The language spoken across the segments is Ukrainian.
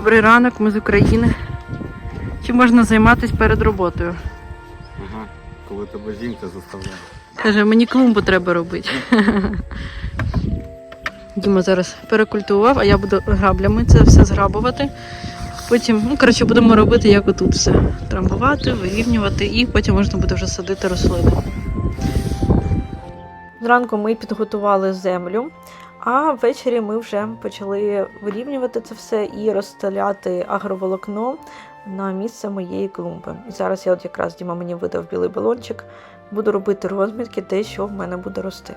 Добрий ранок, ми з України. Чи можна займатися перед роботою? Ага, коли тебе жінка заставляє. Каже, мені клумбу треба робити. Діма зараз перекультував, а я буду граблями це все зграбувати. Потім, ну коротше, будемо робити, як отут все. Трамбувати, вирівнювати і потім можна буде вже садити рослини. Зранку ми підготували землю, а ввечері ми вже почали вирівнювати це все і розстеляти агроволокно на місце моєї клумби. І зараз я от якраз Діма мені видав білий балончик. Буду робити розмітки, те, що в мене буде рости.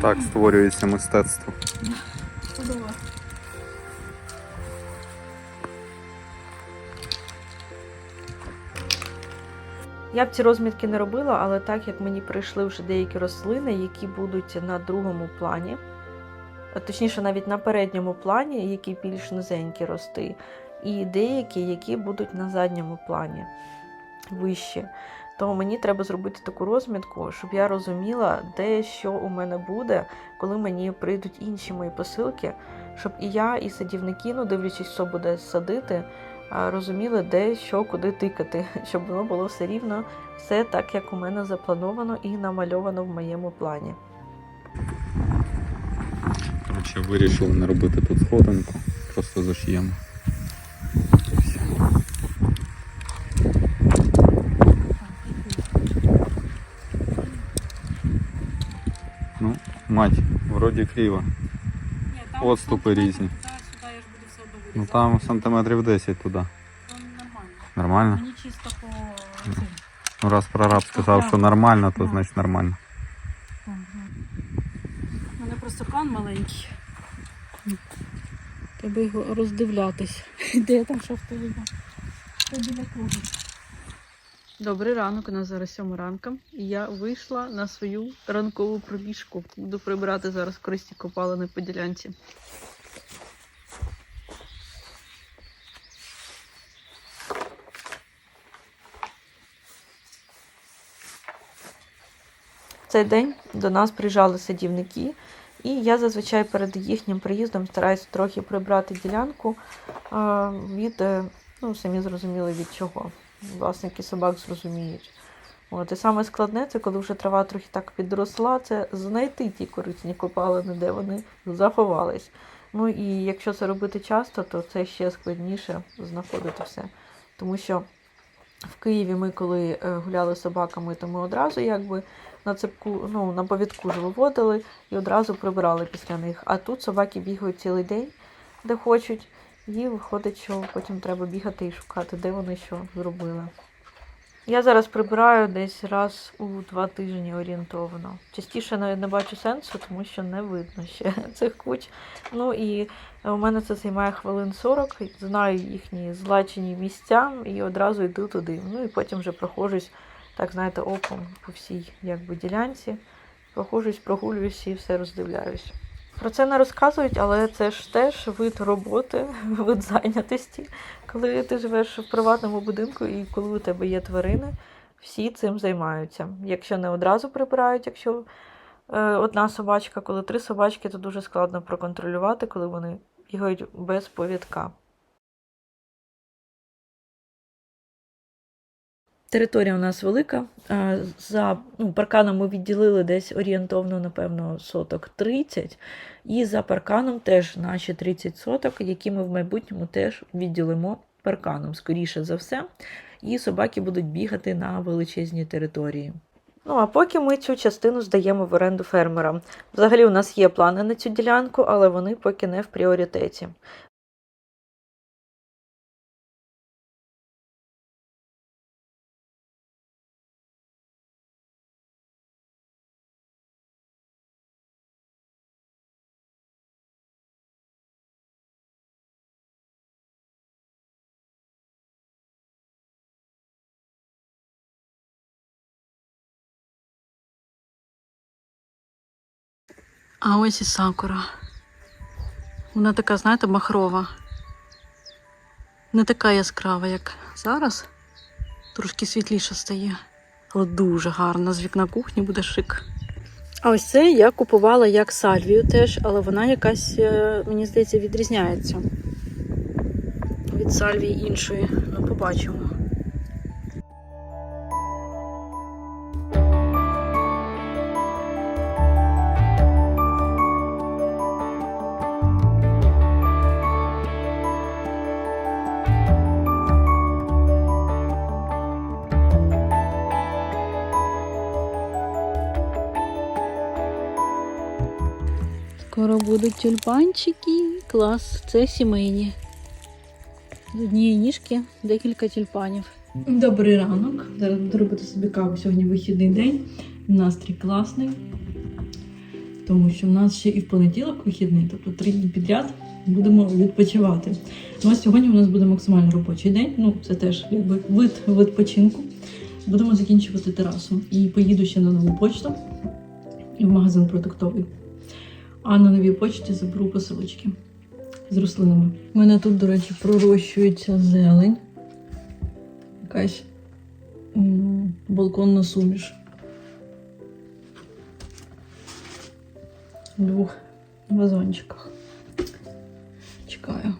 Так створюється мистецтво. Я б ці розмітки не робила, але так як мені прийшли вже деякі рослини, які будуть на другому плані, точніше, навіть на передньому плані, які більш низенькі рости, і деякі, які будуть на задньому плані вищі. То мені треба зробити таку розмітку, щоб я розуміла, де що у мене буде, коли мені прийдуть інші мої посилки, щоб і я, і садівники, ну дивлячись, що буде садити, розуміли, де що куди тикати, щоб воно було все рівно, все так, як у мене заплановано і намальовано в моєму плані. Коротше, вирішили не робити тут сходинку, просто зашиємо. Ну, мать, вроді криво. Отступи різні. Ну там сантиметрів 10 туди. Нормально. Нормально? Мені чисто по. Ну раз прораб сказав, що нормально, то значить нормально. Просто кан маленький. Треба його роздивлятись. Де там що в? Це біля кого? Добрий ранок, у нас зараз сьома ранка, і я вийшла на свою ранкову пробіжку. Буду прибирати зараз користі копалини по ділянці. В цей день до нас приїжджали садівники, і я зазвичай перед їхнім приїздом стараюся трохи прибрати ділянку від, е, ну, самі зрозуміли від чого. Власники собак зрозуміють. От, і саме складне це коли вже трава трохи так підросла, це знайти ті корисні копалини, де вони заховались. Ну і якщо це робити часто, то це ще складніше знаходити все. Тому що в Києві ми, коли е, гуляли собаками, то ми одразу якби на цепку, ну, на повідку ж виводили і одразу прибирали після них. А тут собаки бігають цілий день, де хочуть, і виходить, що потім треба бігати і шукати, де вони що зробили. Я зараз прибираю десь раз у два тижні орієнтовно. Частіше навіть не бачу сенсу, тому що не видно ще цих куч. Ну і у мене це займає хвилин 40, знаю їхні злачені місця і одразу йду туди. Ну і потім вже проходжусь, так знаєте, оком по всій якби, ділянці. Проходжусь, прогулююсь і все роздивляюсь. Про це не розказують, але це ж теж вид роботи, вид зайнятості. Коли ти живеш в приватному будинку і коли у тебе є тварини, всі цим займаються. Якщо не одразу прибирають, якщо е, одна собачка, коли три собачки, то дуже складно проконтролювати, коли вони бігають без повідка. Територія у нас велика. За ну, парканом ми відділили десь орієнтовно, напевно, соток 30. І за парканом теж наші 30 соток, які ми в майбутньому теж відділимо парканом, скоріше за все. І собаки будуть бігати на величезній території. Ну а поки ми цю частину здаємо в оренду фермерам. Взагалі, у нас є плани на цю ділянку, але вони поки не в пріоритеті. А ось і сакура. Вона така, знаєте, махрова. Не така яскрава, як зараз. Трошки світліше стає. Але дуже гарна. З вікна кухні буде шик. А ось це я купувала як сальвію теж, але вона якась, е, мені здається, відрізняється. від сальвії іншої. Ну, побачимо. Скоро будуть тюльпанчики. Клас, це сімейні. З однієї ніжки декілька тюльпанів. Добрий ранок. Зараз буду робити собі каву. Сьогодні вихідний день. Настрій класний. Тому що в нас ще і в понеділок вихідний, тобто три дні підряд будемо відпочивати. Ну а сьогодні у нас буде максимально робочий день. Ну, це теж якби вид відпочинку. Будемо закінчувати терасу. І поїду ще на нову почту і в магазин продуктовий. А на новій почті заберу посилочки з рослинами. У мене тут, до речі, пророщується зелень. Якась балконна суміш. В двох вазончиках. Чекаю.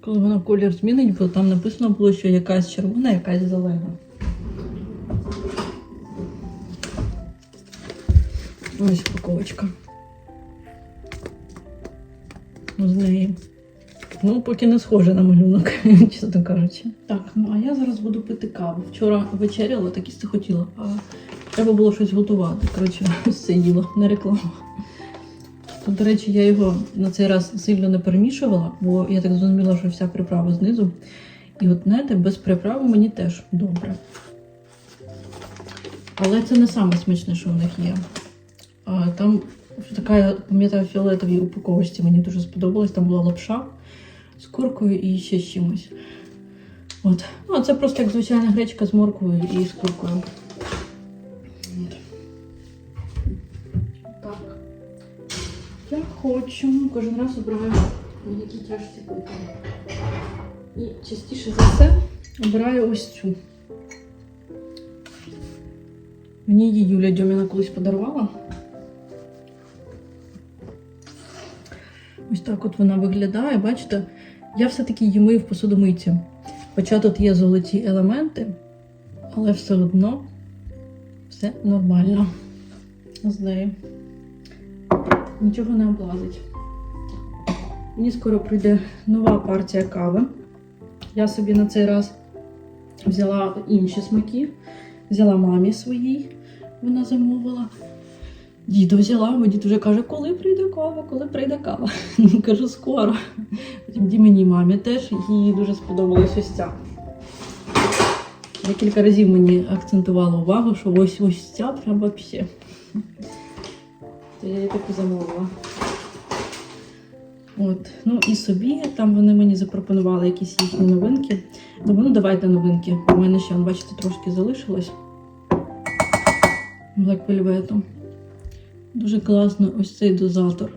Коли вона колір змінить, бо там написано було, що якась червона, якась зелена. Ось упаковочка. З неї. Ну, поки не схоже на малюнок, чесно кажучи. Так, ну а я зараз буду пити каву. Вчора вечеряла, так і хотіла, а треба було щось готувати. Коротше, їла, не реклама. Тут, до речі, я його на цей раз сильно не перемішувала, бо я так зрозуміла, що вся приправа знизу. І от знаєте, без приправи мені теж добре. Але це не саме смачне, що в них є. А, там така, пам'ятаю, фіолетовій упаковочці мені дуже сподобалось. Там була лапша з куркою і ще з чимось. От. Ну, а це просто як звичайна гречка з морквою і з куркою. Я хочу кожен раз обираю, якій чашці пити. І частіше за все обираю ось цю. Мені її Юля Дьоміна колись подарувала. Ось так от вона виглядає. Бачите, я все-таки її мию в посудомийці. Хоча тут є золоті елементи, але все одно все нормально з нею. Нічого не облазить. Мені скоро прийде нова партія кави. Я собі на цей раз взяла інші смаки, взяла мамі своїй, вона замовила. Діду взяла, бо дід вже каже, коли прийде кава, коли прийде кава. Ну, Кажу, скоро. Потім ді мені мамі теж, їй дуже сподобалась ось ця. Декілька разів мені акцентувала увагу, що ось ось ця прям вообще. То я її таку замовила. От. Ну і собі, там вони мені запропонували якісь їхні новинки. Думаю, ну давайте новинки. У мене ще, бачите, трошки залишилось. Black Velvet. Дуже класно ось цей дозатор.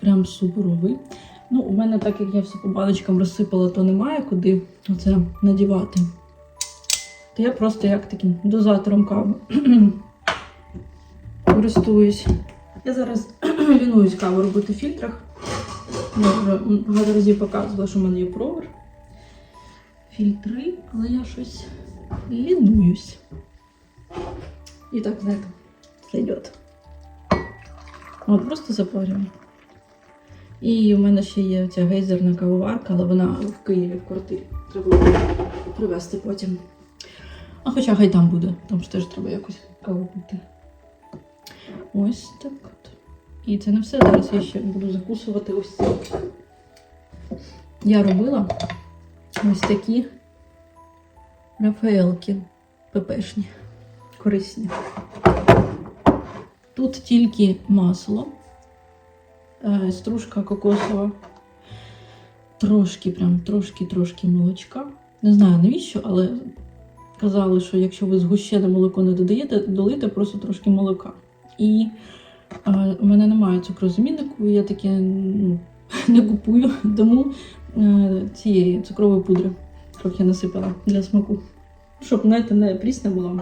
Прям суперовий. Ну, у мене, так як я все по баночкам розсипала, то немає куди оце надівати. То я просто як таким дозатором кави користуюсь. Я зараз лінуюсь каву робити в фільтрах. Я вже багато разів показувала, що в мене є провер. Фільтри, але я щось лінуюсь. І так, знаєте, зайдет. От, просто запарюю. І в мене ще є ця гейзерна кавоварка, але вона в Києві в квартирі. Треба привезти потім. А хоча хай там буде, там ж теж треба якось каву пити. Ось так от. І це не все. Зараз я ще буду закусувати ось це. Я робила ось такі рафаелки пепешні, корисні. Тут тільки масло, е, стружка кокосова, трошки, прям трошки-трошки молочка. Не знаю навіщо, але казали, що якщо ви згущене молоко не додаєте, долийте просто трошки молока. І е, у мене немає цукрозаміннику, я таке ну, не купую, тому е, цієї цукрової пудри трохи насипала для смаку. Щоб знаєте, не прісне було.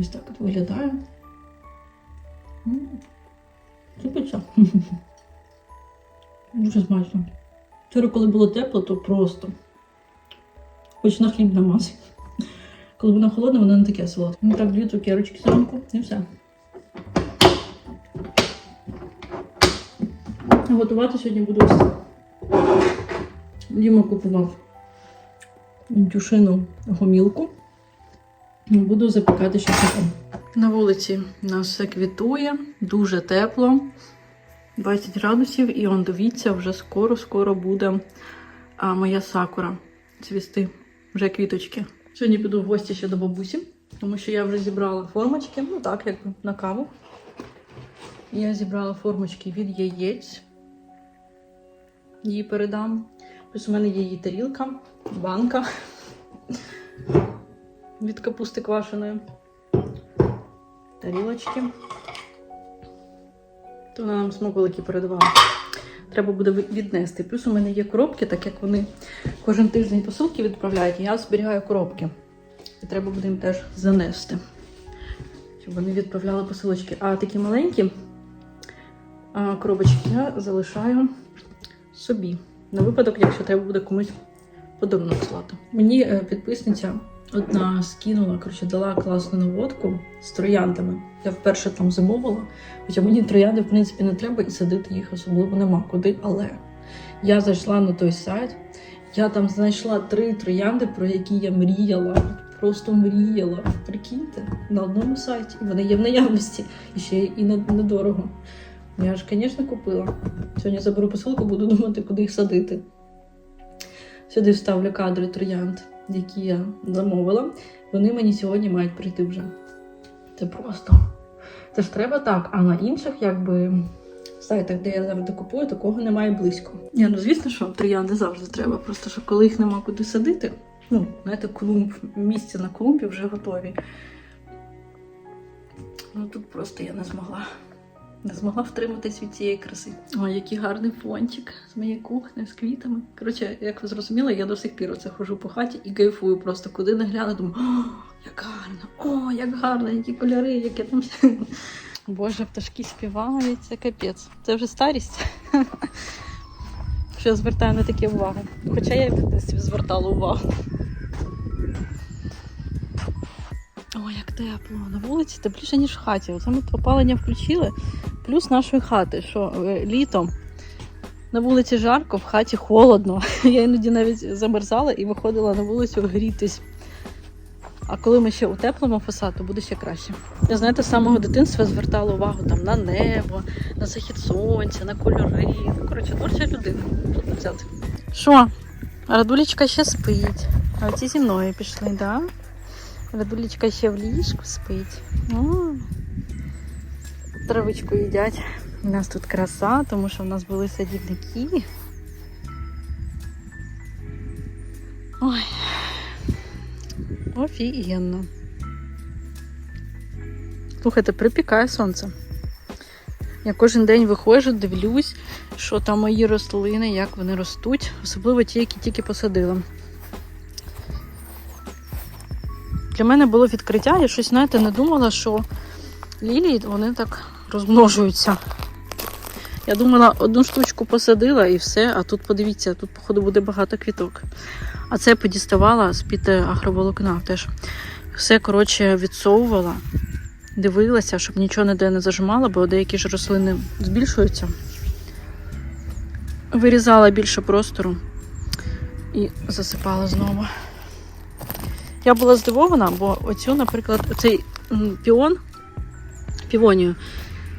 Ось так от виглядає. Дуже смачно. Вчора, коли було тепло, то просто. Хоч на хліб намазай. Коли вона холодна, вона не таке солодке. Ну так, дві цукерочки зранку і все. Готувати сьогодні буду. Діма купував індюшину гомілку. Буду запікати шашликом. На вулиці нас все квітує, дуже тепло. 20 градусів, і он дивіться, вже скоро-скоро буде а, моя сакура цвісти. Вже квіточки. Сьогодні піду в гості ще до бабусі, тому що я вже зібрала формочки, ну так, якби на каву. Я зібрала формочки від яєць. Її передам. Плюс у мене є її тарілка, банка від капусти квашеної. Тарілочки. То вона нам смаколики передавала. Треба буде віднести. Плюс у мене є коробки, так як вони кожен тиждень посилки відправляють, я зберігаю коробки. І треба буде їм теж занести, щоб вони відправляли посилочки. А такі маленькі коробочки я залишаю собі. На випадок, якщо треба буде комусь подарунок слати. Мені е, підписниця одна скинула, коротше, дала класну наводку з трояндами. Я вперше там замовила. Хоча мені троянди, в принципі, не треба і садити їх особливо нема куди. Але я зайшла на той сайт, я там знайшла три троянди, про які я мріяла. Просто мріяла. Прикиньте, на одному сайті. Вони є в наявності і ще і недорого. Я ж, звісно, купила. Сьогодні заберу посилку, буду думати, куди їх садити. Сюди вставлю кадри троянд, які я замовила. Вони мені сьогодні мають прийти вже. Це просто. Це ж треба так, а на інших, якби. Сайтах, де я завжди купую, такого немає близько. Ні, ну звісно, що троянди завжди треба. Просто що коли їх нема куди садити, ну, знаєте, клумб, місця на клумбі вже готові. Ну тут просто я не змогла. Не змогла втриматись від цієї краси. Ой, який гарний фончик з моєї кухні, з квітами. Коротше, як ви зрозуміли, я до сих пір оце хожу по хаті і кайфую просто куди не гляну, думаю, о, як гарно, о, як гарно, які кольори, яке там. Боже, пташки співають, це капець. Це вже старість. Що я звертаю на таке увагу. Хоча я в дитинстві звертала увагу. Ой, як тепло. На вулиці тепліше, ніж в хаті. Оце ми опалення включили. Плюс нашої хати, що е, літом на вулиці жарко, в хаті холодно. Я іноді навіть замерзала і виходила на вулицю грітись. А коли ми ще у теплому фасаду, то буде ще краще. Я знаєте, з самого дитинства звертала увагу там на небо, на захід сонця, на кольори. Ну, коротше, творча людина. Тут взяти? Що? Радулечка ще спить. А оці зі мною пішли, так? Да? Радулечка ще в ліжку спить. О, травичку їдять. У нас тут краса, тому що в нас були садівники. Ой. Офігенно. Слухайте, припікає сонце. Я кожен день виходжу, дивлюсь, що там мої рослини, як вони ростуть, особливо ті, які тільки посадила. Для мене було відкриття, я щось, знаєте, не думала, що лілії вони так розмножуються. Я думала, одну штучку посадила і все, а тут подивіться, тут, походу, буде багато квіток. А це подіставала з-під е, агроволокна теж. Все, коротше, відсовувала, дивилася, щоб нічого ніде не зажимала, бо деякі ж рослини збільшуються. Вирізала більше простору і засипала знову. Я була здивована, бо оцю, наприклад, оцей піон, півонію,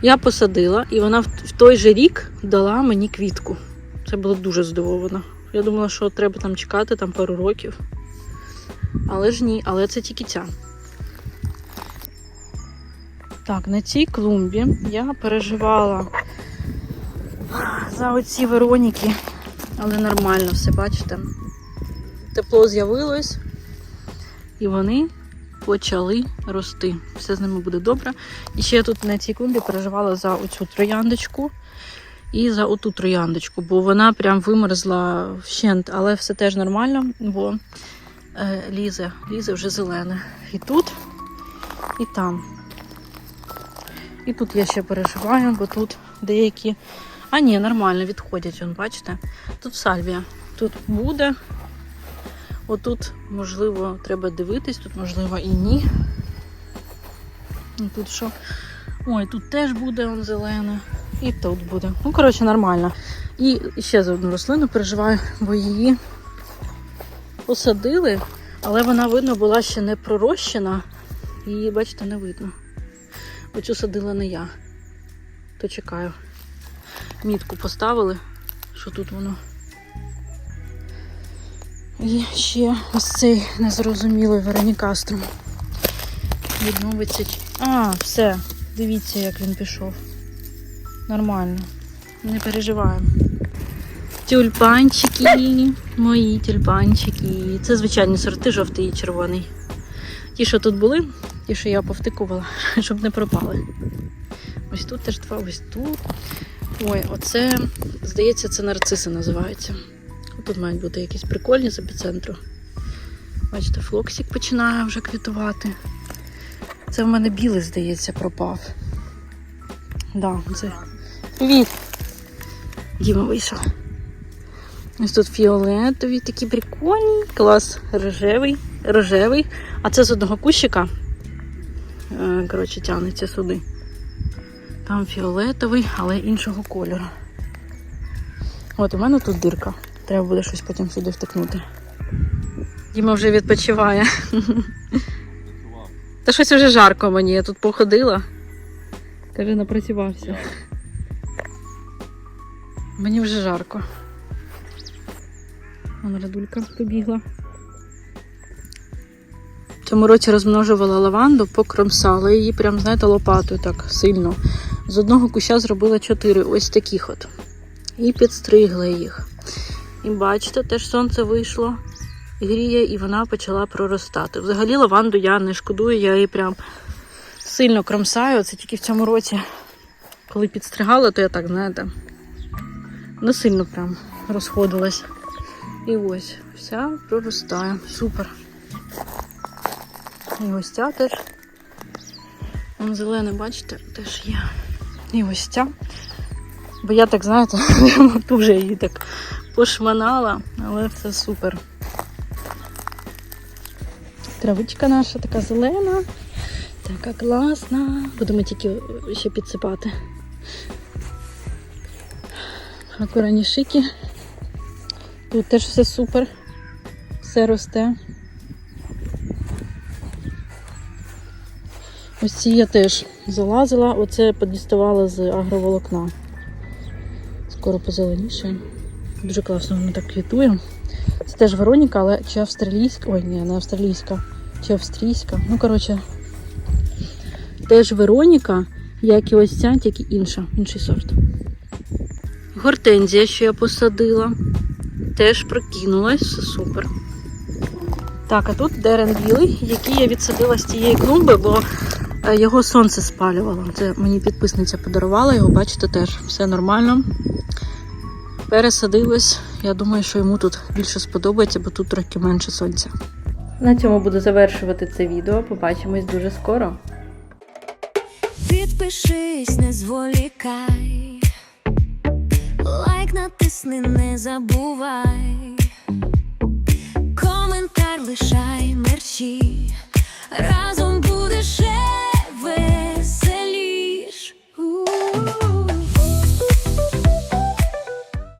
я посадила, і вона в той же рік дала мені квітку. Це було дуже здивовано. Я думала, що треба там чекати там пару років. Але ж ні, але це тільки ця. Так, на цій клумбі я переживала за оці Вероніки, але нормально все, бачите. Тепло з'явилось, і вони почали рости. Все з ними буде добре. І ще я тут на цій клумбі переживала за оцю трояндочку і за оту трояндочку, бо вона прям вимерзла вщент, але все теж нормально, бо е, лізе, лізе вже зелене. І тут, і там. І тут я ще переживаю, бо тут деякі А ні, нормально, відходять, он, бачите? Тут сальвія. Тут буде. Отут, можливо, треба дивитись, тут, можливо, і ні. Тут що? Ой, тут теж буде он зелене. І тут буде. Ну, коротше, нормально. І ще за одну рослину переживаю, бо її посадили, але вона, видно, була ще не пророщена. Її, бачите, не видно. Оцю садила не я. То чекаю. Мітку поставили, що тут воно. І ще ось цей незрозумілий Веронікаструм. Відновиться. А, все. Дивіться, як він пішов. Нормально. Не переживаємо. Тюльпанчики, мої тюльпанчики. Це звичайні сорти, жовтий і червоний. Ті, що тут були, ті, що я повтикувала, щоб не пропали. Ось тут теж два, ось тут. Ой, оце, здається, це нарциси називаються. Тут мають бути якісь прикольні з епіцентру. Бачите, флоксик починає вже квітувати. Це в мене білий, здається, пропав. Да, це. Привіт! Діма вийшов. Ось тут фіолетові, такі прикольні. Клас рожевий, рожевий. А це з одного кущика. Е, Коротше, тягнеться сюди. Там фіолетовий, але іншого кольору. От у мене тут дирка. Треба буде щось потім сюди втикнути. Діма вже відпочиває. Та щось вже жарко мені, я тут походила. Каже, напрацювався. Мені вже жарко. Вон радулька побігла. В цьому році розмножувала лаванду, покромсала її, прям, знаєте, лопатою так сильно. З одного куща зробила чотири ось таких от. І підстригла їх. І бачите, теж сонце вийшло, гріє, і вона почала проростати. Взагалі лаванду я не шкодую, я її прям сильно кромсаю. Це тільки в цьому році, коли підстригала, то я так, знаєте, не сильно прям розходилась. І ось вся проростає. Супер. І ось ця теж. Вон зелене, бачите, теж є. І ось ця. Бо я так, знаєте, дуже її так пошманала, але все супер. Травичка наша така зелена, така класна. Будемо тільки ще підсипати. Акуранішики. Тут теж все супер. Все росте. Ось ці я теж залазила, оце подіставала з агроволокна. Скоро позеленіше. Дуже класно воно так квітує. Це теж Вероніка, але чи австралійська. Ой, ні, не австралійська, чи австрійська. Ну, коротше, теж Вероніка, як і ось ця, тільки інша, інший сорт. Гортензія, що я посадила, теж прокинулась, все супер. Так, а тут дерен білий, який я відсадила з тієї клумби, бо е, його сонце спалювало. Це мені підписниця подарувала його, бачите, теж все нормально. Пересадилось. Я думаю, що йому тут більше сподобається, бо тут трохи менше сонця. На цьому буду завершувати це відео. Побачимось дуже скоро. Підпишись, не зволікай, лайк натисни, не забувай, коментар лишай мерчі, разом